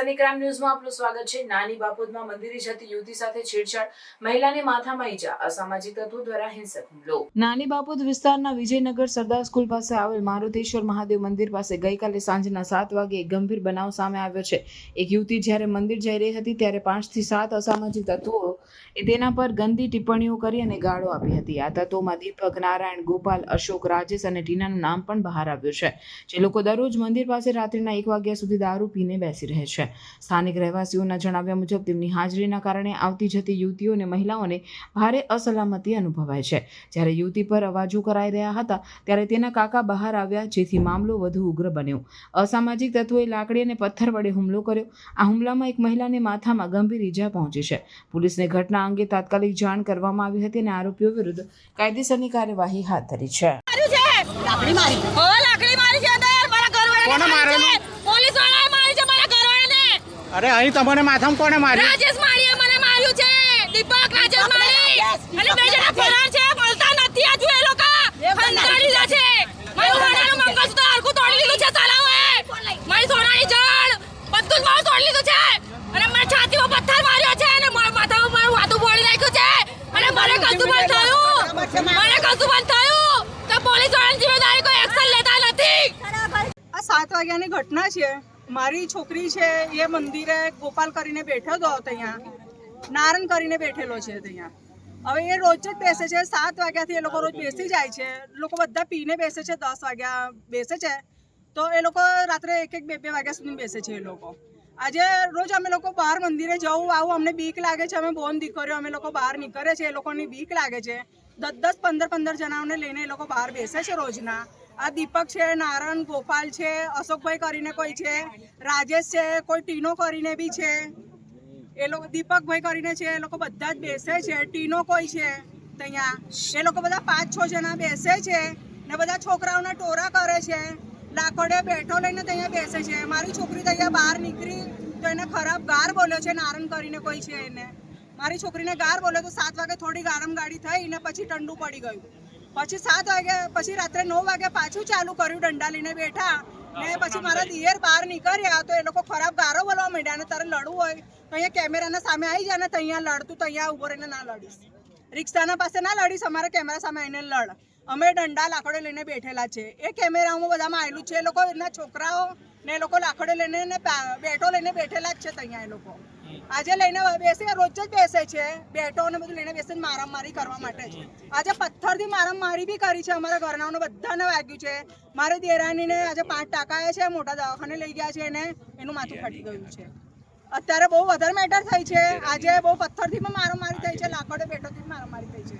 Sunny crime ન્યૂઝમાં આપનું સ્વાગત છે. નાની બાબતમાં મંદિરે જતી યુવતી સાથે છેડછાડ. મહિલાને માથામાં ઈજા. અસામાજિક તત્વો દ્વારા હિંસક હુમલો. નાની બાપોદ વિસ્તારના વિજયનગર સરદાર સ્કૂલ પાસે આવેલ મારુતેશ્વર મહાદેવ મંદિર પાસે ગઈકાલે સાંજના સાત વાગે એક ગંભીર બનાવ સામે આવ્યો છે. એક યુવતી જ્યારે મંદિર જઈ રહી હતી ત્યારે પાંચથી સાત અસામાજિક તત્વો એ તેના પર ગંદી ટિપ્પણીઓ કરી અને ગાળો આપી હતી. આ તત્વોમાં દીપક, નારાયણ, ગોપાલ, અશોક, રાજેશ અને ટીનાનું નામ પણ બહાર આવ્યું છે. જે લોકો દરરોજ મંદિર પાસે રાત્રિના એક વાગ્યા સુધી દારૂ પીને બેસી રહે છે. સ્થાનિક રહેવાસીઓના જણાવ્યા મુજબ, તેમની હાજરીના કારણે આવતી જતી યુવતીઓ અને મહિલાઓને ભારે અસલામતી અનુભવાય છે. જ્યારે યુવતી પર અવાજો કરાઈ રહ્યા હતા, ત્યારે તેના કાકા બહાર આવ્યા, જેથી મામલો વધુ ઉગ્ર બન્યો. અસામાજિક તત્વોએ લાકડી અને પથ્થર વડે હુમલો કર્યો. આ હુમલામાં એક મહિલાને માથામાં ગંભીર ઈજા પહોંચી છે. પોલીસને ઘટના અંગે તાત્કાલિક જાણ કરવામાં આવી હતી અને આરોપીઓ વિરુદ્ધ કાયદેસરની કાર્યવાહી હાથ ધરી છે. લાકડી મારી. હો લાકડી મારી છે મારા ઘરવાળાને મારેલું? પોલીસ વાળાએ મારી છે મારા ઘરવાળાને. અરે અહીં તમને માથામાં કોને માર્યું? રાજેશ માળીએ મને માર્યું છે. દીપક રાજેશ મારી અને બે જણા ફરાર છે મળતા નથી આજુ એ લોકો હંતાડી લીધા છે મારું સોનાનું મંગળસૂત્ર હરખું તોડી લીધું છે સાલાઓએ મારી સોનાની જળ બધું જ મારું તોડી લીધું છે અને મારી છાતીમાં પથ્થર માર્યો છે અને મારા માથામાં મારું વાતું ફોડી નાખ્યું છે અને મને કશું પણ થયું મને કશું પણ થયું તો પોલીસ વાળાની જિમ્મેદારી કોઈ એક્શન લેતા નથી આ સાત વાગ્યાની ઘટના છે. મારી છોકરી છે, એ મંદિરે ગોપાલ કરીને બેઠો હતો ત્યાં નારણ કરીને બેઠેલો છે ત્યાં હવે એ રોજ જ બેસે છે, સાત વાગ્યાથી એ લોકો રોજ બેસી જાય છે. લોકો બધા પીને બેસે છે, દસ વાગ્યા બેસે છે. તો એ લોકો રાત્રે એક એક બે બે વાગ્યા સુધી બેસે છે એ લોકો. આજે રોજ અમે લોકો બહાર મંદિરે જવું, આવું અમને બીક લાગે છે. અમે બોન દીકરીઓ, અમે લોકો બહાર નીકળે છે, એ લોકોની બીક લાગે છે. દસ દસ, પંદર પંદર જણાઓને લઈને એ લોકો બહાર બેસે છે રોજના. આ દીપક છે નારણ ગોપાલ છે, અશોકભાઈ કરીને કોઈ છે, રાજેશ છે, કોઈ ટીનો કરીને બી છે. એ લોકો દીપકભાઈ કરીને છે, એ લોકો બધા જ બેસે છે, ટીનો કોઈ છે ત્યાં. એ લોકો બધા પાંચ છ જણા બેસે છે ને બધા છોકરાઓના ટોરા કરે છે. લાકડે બેઠો લઈને ત્યાં બેસે છે. મારી છોકરી ત્યાં બહાર નીકળી તો એને ખરાબ ગાર બોલ્યો છે નારણ કરીને કોઈ છે એને. મારી છોકરીને ગાર બોલ્યો તો સાત વાગે થોડી ગરમ ગાડી થઈ ને પછી ઠંડુ પડી ગયું. પછી સાત વાગે પછી રાત્રે નવ વાગે પાછું ચાલુ કર્યું દંડા લઈને બેઠા. ને પછી મારા દિયર બહાર નીકળ્યા તો એ લોકો ખરાબ ગારો બોલવા માંડ્યા અને તારે લડવું હોય તો અહીંયા કેમેરાના સામે આવી જાય ને તો અહીંયા લડતું તો અહીંયા ઊભો રહીને ના લડીશ. રિક્ષાના પાસે ના લડીશ અમારા કેમેરા સામે આવીને લડ. અમે દંડા લાકડે લઈને બેઠેલા છે. એ કેમેરામાં બધામાં આવેલું છે. એ લોકો એના છોકરાઓ ને એ લોકો લાકડે લઈને બેઠો બેટો લઈને બેઠેલા જ છે ત્યાં એ લોકો. આજે લઈને બેસે, રોજ જ બેસે છે. બેટો ને બધું લઈને બેસે મારામારી કરવા માટે છે. આજે પથ્થરથી મારામારી બી કરી છે અમારા ઘરનાઓને, બધાને વાગ્યું છે. મારે દેરાણીને આજે પાંચ ટાંકાએ છે, મોટા દવાખાને લઈ ગયા છે એને, એનું માથું ફાટી ગયું છે. અત્યારે બહુ વધારે મેટર થઈ છે. આજે બહુ પથ્થરથી પણ મારામારી થઈ છે, લાકડો બેટોથી મારામારી થઈ છે.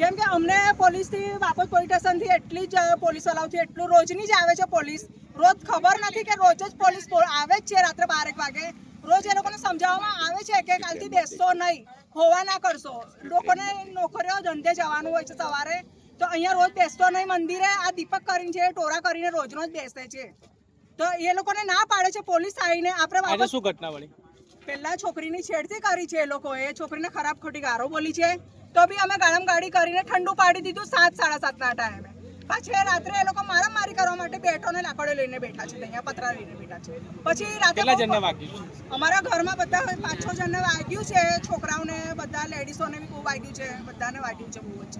કેમ કે અમને પોલીસથી બાપત પોલીસ સ્ટેશનથી એટલી જ, પોલીસ વાળાઓથી એટલું રોજની જ આવે છે પોલીસ. રોજ ખબર નથી કે રોજ જ પોલીસ આવે જ છે રાત્રે બાર એક વાગે. રોજ એ લોકોને સમજાવવામાં આવે છે કે કાલથી બેસશો નહીં હોવા ના કરશો. લોકોને નોકરીઓ ધંધે જવાનું હોય છે સવારે તો અહીંયા રોજ બેસતો નહીં મંદિરે આ દીપક કરીને છે ટોરા કરીને રોજનો જ બેસે છે. તો એ લોકોને ના પાડે છે પોલીસ આવીને આપણે શું ઘટના વળી? પહેલા છોકરીની છેડતી કરી છે એ લોકોએ છોકરીને ખરાબ ખોટી ગારો બોલી છે તો બી અમે ગાળમ ગાડી કરીને ઠંડુ પાડી દીધું સાત સાડા સાતના ટાઈમે પછી રાત્રે એ લોકો મારામારી કરવા માટે બેઠો ને લાકડો લઈને બેઠા છે અહીંયા પતરા લઈને બેઠા છે. પછી રાતે કેટલા જણને વાગ્યું અમારા ઘરમાં બધા પાંચ છ જણને વાગ્યું છે છોકરાઓને બધા લેડીઝોને બી બહુ વાગ્યું છે બધાને વાગ્યું છે બહુ જ.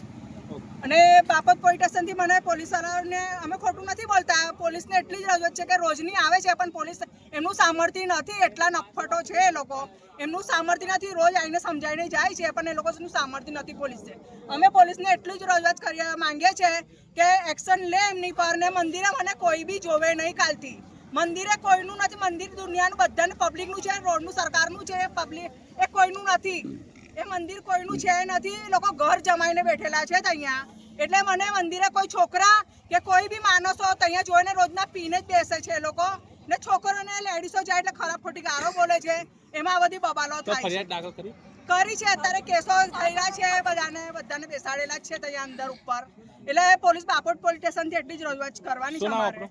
અને બાપત પોલીસ સ્ટેશનથી મને પોલીસ વાળાને અમે ખોટું નથી બોલતા. પોલીસને એટલી જ રજૂઆત છે કે રોજની આવે છે, પણ પોલીસ એમનું સામર્થ્ય નથી. એટલા નફટો છે એ લોકો. એમનું સામર્થ્ય નથી રોજ આવીને સમજાવીને જાય છે, પણ એ લોકોનું સામર્થ્ય નથી પોલીસે અમે પોલીસને એટલી જ રજૂઆત કરી માંગીએ છીએ કે એક્શન લે એમની પર ને મંદિરે મને કોઈ બી જોવે નહીં કાલથી. મંદિરે કોઈનું નથી. મંદિર દુનિયાનું બધાને પબ્લિકનું છે, રોડનું, સરકારનું છે પબ્લિક એ કોઈનું નથી. એ મંદિર કોઈનું છે નથી લોકો ઘર જમાઈને બેઠેલા છે અહીંયા. એટલે મને મંદિરે કોઈ છોકરા કે કોઈ બી માણસો અહીંયા જોઈને રોજના પીને જ બેસે છે લોકો. ને છોકરોને લેડીસો જાય એટલે ખરાબ ખોટી ગારો બોલે છે. એમાં બધી બબાલો થાય છે. કરી? કરી છે અત્યારે કેસો થયેલા છે બધાને બધાને બેસાડેલા જ છે ત્યાં અંદર ઉપર. એટલે પોલીસ બાપોટ પોલીસ સ્ટેશનથી એટલી જ રજૂઆત કરવાની છે અમારે.